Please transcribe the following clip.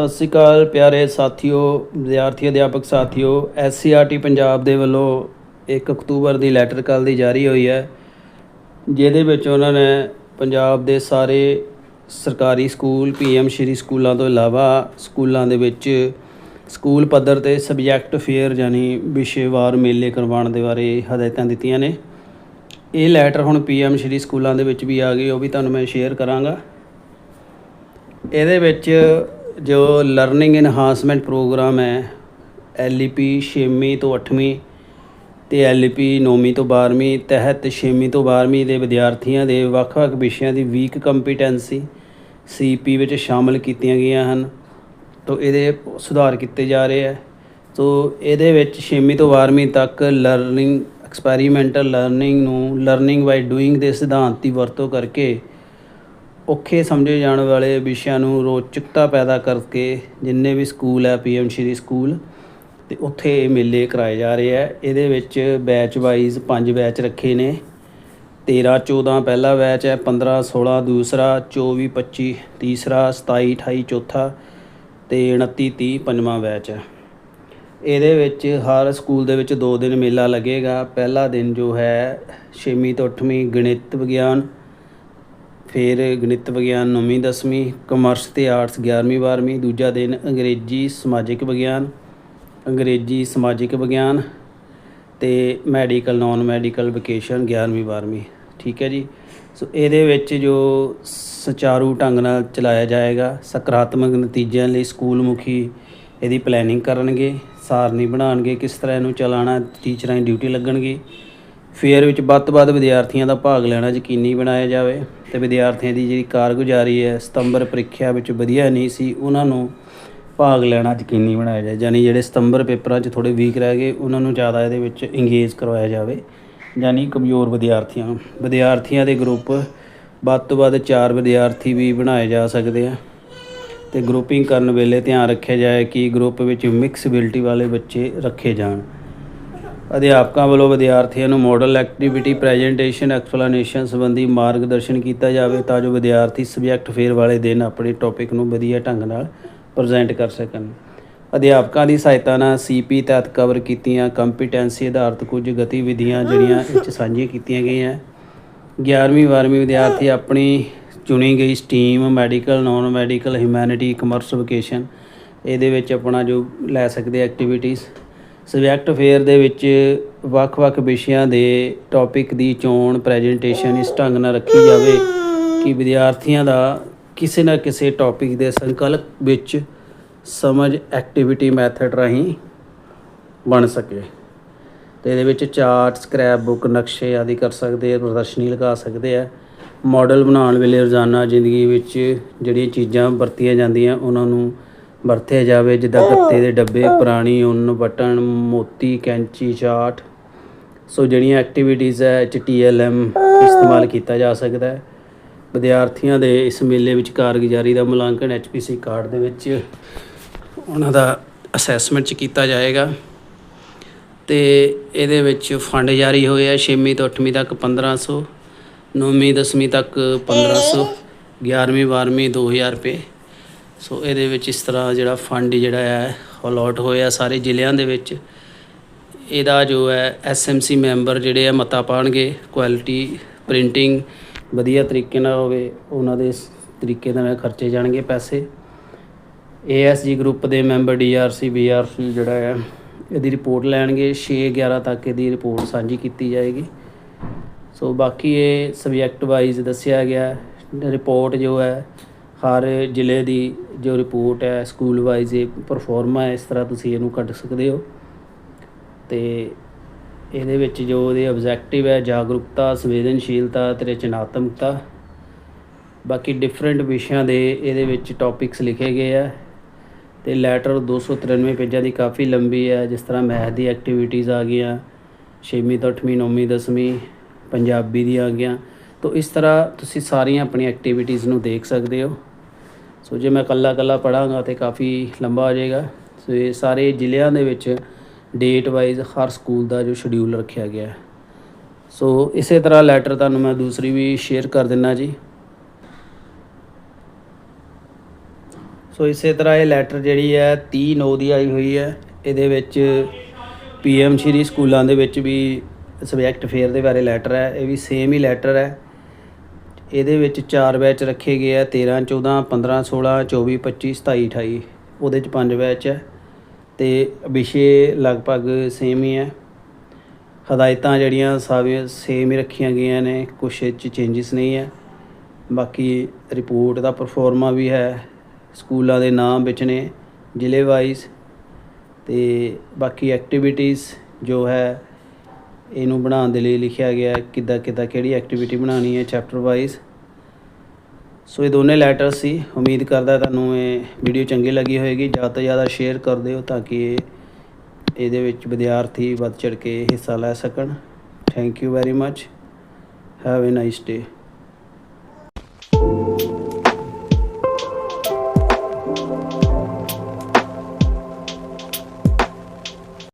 ਸਤਿ ਸ੍ਰੀ ਅਕਾਲ ਪਿਆਰੇ ਸਾਥੀਓ, ਵਿਦਿਆਰਥੀ, ਅਧਿਆਪਕ ਸਾਥੀਓ ਐਸਸੀਆਰਟੀ ਪੰਜਾਬ ਦੇ ਵੱਲੋਂ 1 ਅਕਤੂਬਰ ਦੀ ਲੈਟਰ ਕੱਲ ਦੀ ਜਾਰੀ ਹੋਈ ਹੈ, ਜਿਹਦੇ ਵਿੱਚ ਉਹਨਾਂ ਨੇ ਪੰਜਾਬ ਦੇ ਸਾਰੇ ਸਰਕਾਰੀ ਸਕੂਲ ਪੀਐਮ ਸ਼੍ਰੀ ਸਕੂਲਾਂ ਤੋਂ ਇਲਾਵਾ ਸਕੂਲਾਂ ਦੇ ਵਿੱਚ ਸਕੂਲ ਪੱਧਰ ਤੇ ਸਬਜੈਕਟ ਫੇਅਰ ਯਾਨੀ ਵਿਸ਼ੇਵਾਰ ਮੇਲੇ ਕਰਵਾਉਣ ਦੇ ਬਾਰੇ ਹਦਾਇਤਾਂ ਦਿੱਤੀਆਂ ਨੇ। ਇਹ ਲੈਟਰ ਹੁਣ ਪੀਐਮ ਸ਼੍ਰੀ ਸਕੂਲਾਂ ਦੇ ਵਿੱਚ ਵੀ ਆ ਗਈ, ਉਹ ਵੀ ਤੁਹਾਨੂੰ ਮੈਂ ਸ਼ੇਅਰ ਕਰਾਂਗਾ। ਇਹਦੇ ਵਿੱਚ ਜੋ ਲਰਨਿੰਗ ਇਨਹਾਂਸਮੈਂਟ ਪ੍ਰੋਗਰਾਮ ਹੈ ਐਲਈਪੀ 6ਵੀਂ ਤੋਂ 8ਵੀਂ ਤੇ ਐਲਈਪੀ 9ਵੀਂ ਤੋਂ 12ਵੀਂ ਤਹਿਤ 6ਵੀਂ ਤੋਂ 12ਵੀਂ ਦੇ ਵਿਦਿਆਰਥੀਆਂ ਦੇ ਵੱਖ-ਵੱਖ ਵਿਸ਼ਿਆਂ ਦੀ ਵੀਕ ਕੰਪੀਟੈਂਸੀ ਸੀਪੀ ਵਿੱਚ ਸ਼ਾਮਲ ਕੀਤੀਆਂ ਗਈਆਂ ਹਨ। ਤੋਂ ਇਹਦੇ ਸੁਧਾਰ ਕੀਤੇ ਜਾ ਰਹੇ ਹੈ। ਤੋ ਇਹਦੇ ਵਿੱਚ 6ਵੀਂ ਤੋਂ 12ਵੀਂ ਤੱਕ ਲਰਨਿੰਗ ਐਕਸਪੈਰੀਮੈਂਟਲ ਲਰਨਿੰਗ ਨੂੰ ਲਰਨਿੰਗ ਬਾਈ ਡੂਇੰਗ ਦੇ ਸਿਧਾਂਤ ਦੀ ਵਰਤੋਂ ਕਰਕੇ ਔਖੇ ਸਮਝੇ ਜਾਣ ਵਾਲੇ ਵਿਸ਼ਿਆਂ ਨੂੰ ਰੋਚਕਤਾ ਪੈਦਾ ਕਰਕੇ ਜਿੰਨੇ ਵੀ ਸਕੂਲ ਹੈ ਪੀਐਮ ਸ਼੍ਰੀ ਸਕੂਲ, ਤੇ ਉੱਥੇ ਇਹ ਮੇਲੇ ਕਰਾਏ ਜਾ ਰਹੇ ਹੈ। ਇਹਦੇ ਵਿੱਚ ਬੈਚ ਵਾਈਜ਼ ਪੰਜ ਬੈਚ ਰੱਖੇ ਨੇ। 13 14 ਪਹਿਲਾ ਬੈਚ ਹੈ 15 16 ਦੂਸਰਾ 24 25 ਤੀਸਰਾ 27 28 ਚੌਥਾ ਤੇ 29 30 ਪੰਜਵਾਂ ਬੈਚ ਹੈ। ਇਹਦੇ ਵਿੱਚ ਹਰ ਸਕੂਲ ਦੇ ਵਿੱਚ 2 ਦਿਨ ਮੇਲਾ ਲੱਗੇਗਾ। ਪਹਿਲਾ ਦਿਨ ਜੋ ਹੈ 6ਵੀਂ ਤੋਂ 8ਵੀਂ ਗਣਿਤ ਵਿਗਿਆਨ ਫਿਰ ਗਣਿਤ ਵਿਗਿਆਨ 9ਵੀਂ 10ਵੀਂ ਕਮਰਸ ਤੇ ਆਰਟਸ 11ਵੀਂ 12ਵੀਂ ਦੂਜਾ ਦਿਨ ਅੰਗਰੇਜ਼ੀ ਸਮਾਜਿਕ ਵਿਗਿਆਨ, ਅੰਗਰੇਜ਼ੀ ਸਮਾਜਿਕ ਵਿਗਿਆਨ ਤੇ ਮੈਡੀਕਲ ਨਾਨ ਮੈਡੀਕਲ ਵੋਕੇਸ਼ਨ 11ਵੀਂ 12ਵੀਂ ਠੀਕ ਹੈ ਜੀ। ਸੋ ਇਹਦੇ ਵਿੱਚ ਜੋ ਸੁਚਾਰੂ ਢੰਗ ਨਾਲ ਚਲਾਇਆ ਜਾਏਗਾ, ਸਕਾਰਾਤਮਕ ਨਤੀਜਿਆਂ ਲਈ ਸਕੂਲ ਮੁਖੀ ਇਹਦੀ ਪਲੈਨਿੰਗ ਕਰਨਗੇ ਸਾਰਨੀ ਬਣਾਉਣਗੇ ਕਿਸ ਤਰ੍ਹਾਂ ਇਹਨੂੰ ਚਲਾਉਣਾ ਟੀਚਰਾਂ ਦੀ ਡਿਊਟੀ ਲੱਗਣਗੇ। ਫੇਅਰ ਵਿੱਚ ਵੱਧ ਤੋਂ ਵੱਧ ਵਿਦਿਆਰਥੀਆਂ ਦਾ ਭਾਗ ਲੈਣਾ ਯਕੀਨੀ ਬਣਾਇਆ ਜਾਵੇ। ਤੇ ਵਿਦਿਆਰਥੀਆਂ ਦੀ ਜਿਹੜੀ ਕਾਰਗੁਜ਼ਾਰੀ ਹੈ, ਸਤੰਬਰ ਪ੍ਰੀਖਿਆ ਵਿੱਚ ਵਧੀਆ ਨਹੀਂ ਸੀ, ਉਹਨਾਂ ਨੂੰ ਭਾਗ ਲੈਣਾ ਯਕੀਨੀ ਬਣਾਇਆ ਜਾਏ। ਯਾਨੀ ਜਿਹੜੇ ਸਤੰਬਰ ਪੇਪਰਾਂ 'ਚ ਥੋੜੇ ਵੀਕ ਰਹਿ ਗਏ, ਉਹਨਾਂ ਨੂੰ ਜ਼ਿਆਦਾ ਇਹਦੇ ਵਿੱਚ ਇੰਗੇਜ ਕਰਵਾਇਆ ਜਾਵੇ। ਯਾਨੀ ਕਮਜ਼ੋਰ ਵਿਦਿਆਰਥੀਆਂ ਵਿਦਿਆਰਥੀਆਂ ਦੇ ਗਰੁੱਪ ਵੱਧ ਤੋਂ ਵੱਧ 4 ਵਿਦਿਆਰਥੀ ਵੀ ਬਣਾਏ ਜਾ ਸਕਦੇ ਆ। ਤੇ ਗਰੁੱਪਿੰਗ ਕਰਨ ਵੇਲੇ ਧਿਆਨ ਰੱਖਿਆ ਜਾਏ ਕਿ ਗਰੁੱਪ ਵਿੱਚ ਮਿਕਸ ਮਿਕਸਬਿਲਟੀ ਵਾਲੇ ਬੱਚੇ ਰੱਖੇ ਜਾਣ। ਅਧਿਆਪਕਾਂ ਵੱਲੋਂ ਵਿਦਿਆਰਥੀਆਂ ਨੂੰ ਮਾਡਲ ਐਕਟੀਵਿਟੀ ਪ੍ਰੈਜੈਂਟੇਸ਼ਨ ਐਕਸਪਲੇਨੇਸ਼ਨ ਸੰਬੰਧੀ ਮਾਰਗਦਰਸ਼ਨ ਕੀਤਾ ਜਾਵੇ ਤਾਂ ਜੋ ਵਿਦਿਆਰਥੀ ਸਬਜੈਕਟ ਫੇਅਰ ਵਾਲੇ ਦਿਨ ਆਪਣੇ ਟੌਪਿਕ ਨੂੰ ਵਧੀਆ ਢੰਗ ਨਾਲ ਪ੍ਰੈਜ਼ੈਂਟ ਕਰ ਸਕਣ। ਅਧਿਆਪਕਾਂ ਦੀ ਸਹਾਇਤਾ ਨਾਲ ਸੀਪੀ ਤਹਿਤ ਕਵਰ ਕੀਤੀਆਂ ਕੰਪੀਟੈਂਸੀ ਆਧਾਰਿਤ ਕੁਝ ਗਤੀਵਿਧੀਆਂ ਜਿਹੜੀਆਂ ਇਹ 'ਚ ਸਾਂਝੀਆਂ ਕੀਤੀਆਂ ਗਈਆਂ। 11ਵੀਂ 12ਵੀਂ ਵਿਦਿਆਰਥੀ ਆਪਣੀ ਚੁਣੀ ਗਈ stream medical non medical humanity commerce vocation ਇਹਦੇ ਵਿੱਚ ਆਪਣਾ ਜੋ ਲੈ ਸਕਦੇ ਐਕਟੀਵਿਟੀਜ਼ ਸਬਜੈਕਟ ਫੇਅਰ ਦੇ ਵਿੱਚ ਵੱਖ-ਵੱਖ ਵਿਸ਼ਿਆਂ ਦੇ ਟੌਪਿਕ ਦੀ ਚੋਣ ਪ੍ਰੈਜੈਂਟੇਸ਼ਨ ਇਸ ਢੰਗ ਨਾਲ ਰੱਖੀ ਜਾਵੇ ਕਿ ਵਿਦਿਆਰਥੀਆਂ ਦਾ ਕਿਸੇ ਨਾ ਕਿਸੇ ਟੌਪਿਕ ਦੇ ਸੰਕਲਪ ਵਿੱਚ ਸਮਝ ਐਕਟੀਵਿਟੀ ਮੈਥਡ ਰਾਹੀਂ ਬਣ ਸਕੇ। ਤੇ ਇਹਦੇ ਵਿੱਚ ਚਾਰਟ ਸਕ੍ਰੈਪ ਬੁੱਕ ਨਕਸ਼ੇ ਆਦਿ ਕਰ ਸਕਦੇ ਆ, ਪ੍ਰਦਰਸ਼ਨੀ ਲਗਾ ਸਕਦੇ ਆ। ਮਾਡਲ ਬਣਾਉਣ ਵੇਲੇ ਰੋਜ਼ਾਨਾ ਜ਼ਿੰਦਗੀ ਵਿੱਚ ਜਿਹੜੀਆਂ ਚੀਜ਼ਾਂ ਵਰਤੀਆਂ ਜਾਂਦੀਆਂ, ਉਹਨਾਂ ਨੂੰ ਵਰਤਿਆ ਜਾਵੇ ਜਿੱਦਾਂ ਗੱਤੇ ਦੇ ਡੱਬੇ ਪੁਰਾਣੀ ਉੱਨ ਬਟਨ ਮੋਤੀ ਕੈਂਚੀ ਚਾਰਟ ਸੋ ਜਿਹੜੀਆਂ ਐਕਟੀਵਿਟੀਜ਼ ਹੈ ਚ ਟੀਐਲਐਮ ਇਸਤੇਮਾਲ ਕੀਤਾ ਜਾ ਸਕਦਾ ਹੈ। ਵਿਦਿਆਰਥੀਆਂ ਦੇ ਇਸ ਮੇਲੇ ਵਿੱਚ ਕਾਰਗੁਜ਼ਾਰੀ ਦਾ ਮੁਲਾਂਕਣ ਐਚਪੀਸੀ ਕਾਰਡ ਦੇ ਵਿੱਚ ਉਹਨਾਂ ਦਾ ਅਸੈਸਮੈਂਟ ਚ ਕੀਤਾ ਜਾਏਗਾ। ਤੇ ਇਹਦੇ ਵਿੱਚ ਫੰਡ ਜਾਰੀ ਹੋਏ ਆ 6ਵੀਂ ਤੋਂ 8ਵੀਂ ਤੱਕ 1500 9ਵੀਂ 10ਵੀਂ ਤੱਕ 1500 11ਵੀਂ 12ਵੀਂ 2000 ਰੁਪਏ। ਸੋ ਇਹਦੇ ਵਿੱਚ ਇਸ ਤਰ੍ਹਾਂ ਜਿਹੜਾ ਫੰਡ ਜਿਹੜਾ ਹੈ ਅਲੋਟ ਹੋਇਆ ਸਾਰੇ ਜ਼ਿਲ੍ਹਿਆਂ ਦੇ ਵਿੱਚ। ਇਹਦਾ ਜੋ ਹੈ ਐਸਐਮਸੀ ਮੈਂਬਰ ਜਿਹੜੇ ਆ ਮਤਾ ਪਾਣਗੇ ਕੁਆਲਿਟੀ ਪ੍ਰਿੰਟਿੰਗ ਵਧੀਆ ਤਰੀਕੇ ਨਾਲ ਹੋਵੇ, ਉਹਨਾਂ ਦੇ ਸ- ਤਰੀਕੇ ਨਾਲ ਖਰਚੇ ਜਾਣਗੇ ਪੈਸੇ। ਏਐਸਜੀ ਗਰੁੱਪ ਦੇ ਮੈਂਬਰ ਡੀਆਰਸੀ ਬੀਆਰਸੀ ਜਿਹੜਾ ਹੈ, ਇਹਦੀ ਰਿਪੋਰਟ ਲੈਣਗੇ। 6 11 ਤੱਕ ਇਹਦੀ ਰਿਪੋਰਟ ਸਾਂਝੀ ਕੀਤੀ ਜਾਏਗੀ। ਸੋ ਬਾਕੀ ਇਹ ਸਬਜੈਕਟ ਵਾਈਜ਼ ਦੱਸਿਆ ਗਿਆ। ਰਿਪੋਰਟ ਜੋ ਹੈ ਹਰ ਜ਼ਿਲ੍ਹੇ ਦੀ ਜੋ ਰਿਪੋਰਟ ਹੈ ਸਕੂਲ ਵਾਈਜ਼ ਇਹ ਪਰਫਾਰਮਾ ਇਸ ਤਰ੍ਹਾਂ ਤੁਸੀਂ ਇਹਨੂੰ ਕੱਢ ਸਕਦੇ ਹੋ। ਤੇ ਇਹਦੇ ਵਿੱਚ ਜੋ ਉਹਦੇ ਆਬਜੈਕਟਿਵ ਹੈ, ਜਾਗਰੂਕਤਾ, ਸੰਵੇਦਨਸ਼ੀਲਤਾ ਤੇ ਰਚਨਾਤਮਕਤਾ। ਬਾਕੀ ਡਿਫਰੈਂਟ ਵਿਸ਼ਿਆਂ ਦੇ ਇਹਦੇ ਵਿੱਚ ਟੌਪਿਕਸ ਲਿਖੇ ਗਏ ਆ। ਤੇ ਲੈਟਰ 293 ਪੇਜਾਂ ਦੀ ਕਾਫੀ ਲੰਬੀ ਹੈ, ਜਿਸ ਤਰ੍ਹਾਂ ਮੈਥ ਦੀ ਐਕਟੀਵਿਟੀਜ਼ ਆ ਗਈਆਂ 6ਵੀਂ ਤੋਂ 8ਵੀਂ 9ਵੀਂ 10ਵੀਂ ਪੰਜਾਬੀ ਦੀਆਂ ਆ ਗਈਆਂ। ਤੋ ਇਸ ਤਰ੍ਹਾਂ ਤੁਸੀਂ ਸਾਰੀਆਂ ਆਪਣੀਆਂ ਐਕਟੀਵਿਟੀਜ਼ ਨੂੰ ਦੇਖ ਸਕਦੇ ਹੋ। ਸੋ ਜੇ ਮੈਂ ਕੱਲਾ ਕੱਲਾ ਪੜਾਂਗਾ ਤੇ ਕਾਫੀ ਲੰਬਾ ਹੋ ਜਾਏਗਾ। ਸੋ ਇਹ ਸਾਰੇ ਜ਼ਿਲ੍ਹਿਆਂ ਦੇ ਵਿੱਚ ਡੇਟ ਵਾਈਜ਼ ਹਰ ਸਕੂਲ ਦਾ ਜੋ ਸ਼ਡਿਊਲ ਰੱਖਿਆ ਗਿਆ ਹੈ। ਸੋ ਇਸੇ ਤਰ੍ਹਾਂ ਲੈਟਰ ਤੁਹਾਨੂੰ ਮੈਂ ਦੂਸਰੀ ਵੀ ਸ਼ੇਅਰ ਕਰ ਦਿੰਨਾ ਜੀ। ਸੋ ਇਸੇ ਤਰ੍ਹਾਂ ਇਹ ਲੈਟਰ ਜਿਹੜੀ ਹੈ 30 9 ਦੀ ਆਈ ਹੋਈ ਹੈ। ਇਹਦੇ ਵਿੱਚ ਪੀਐਮ ਸ਼੍ਰੀ ਸਕੂਲਾਂ ਦੇ ਵਿੱਚ ਵੀ ਸਬਜੈਕਟ ਫੇਅਰ ਦੇ ਬਾਰੇ ਲੈਟਰ ਹੈ। ਇਹ ਵੀ ਸੇਮ ਹੀ ਲੈਟਰ ਹੈ। ਇਹਦੇ ਵਿੱਚ ਚਾਰ ਬੈਚ ਰੱਖੇ ਗਏ ਆ 13 14 15 16 24 25 27 28 ਉਹਦੇ ਚ ਪੰਜ ਬੈਚ ਹੈ ਤੇ ਵਿਸ਼ੇ ਲਗਭਗ ਸੇਮ ਹੀ ਹੈ ਹਦਾਇਤਾਂ ਜਿਹੜੀਆਂ ਸਾਰੀਆਂ ਸੇਮ ਹੀ ਰੱਖੀਆਂ ਗਈਆਂ ਨੇ, ਕੁਛ ਇਹ 'ਚ ਚੇਂਜਸ ਨਹੀਂ ਹੈ ਬਾਕੀ ਰਿਪੋਰਟ ਦਾ ਪਰਫਾਰਮਾ ਵੀ ਹੈ, ਸਕੂਲਾਂ ਦੇ ਨਾਮ ਵਿੱਚ ਨੇ ਜ਼ਿਲ੍ਹੇ ਵਾਈਜ਼ ਤੇ ਬਾਕੀ ਐਕਟੀਵਿਟੀਜ਼ ਜੋ ਹੈ ਇਹਨੂੰ ਬਣਾਉਣ ਦੇ ਲਈ ਲਿਖਿਆ ਗਿਆ ਹੈ ਕਿੱਦਾਂ ਕਿੱਦਾਂ ਕਿਹੜੀ ਐਕਟੀਵਿਟੀ ਬਣਾਉਣੀ ਹੈ ਚੈਪਟਰ ਵਾਈਜ਼ ਸੋ ਇਹ ਦੋਨੇ ਲੈਟਰ ਸੀ। ਉਮੀਦ ਕਰਦਾ ਤੁਹਾਨੂੰ ਇਹ ਵੀਡੀਓ ਚੰਗੀ ਲੱਗੀ ਹੋਵੇਗੀ ਜ਼ਿਆਦਾ ਤੋਂ ਜ਼ਿਆਦਾ ਸ਼ੇਅਰ ਕਰ ਦਿਓ ਤਾਂ ਕਿ ਇਹਦੇ ਵਿੱਚ ਵਿਦਿਆਰਥੀ ਵੱਧ ਚੜ ਕੇ ਹਿੱਸਾ ਲੈ ਸਕਣ। Thank you very much have a nice day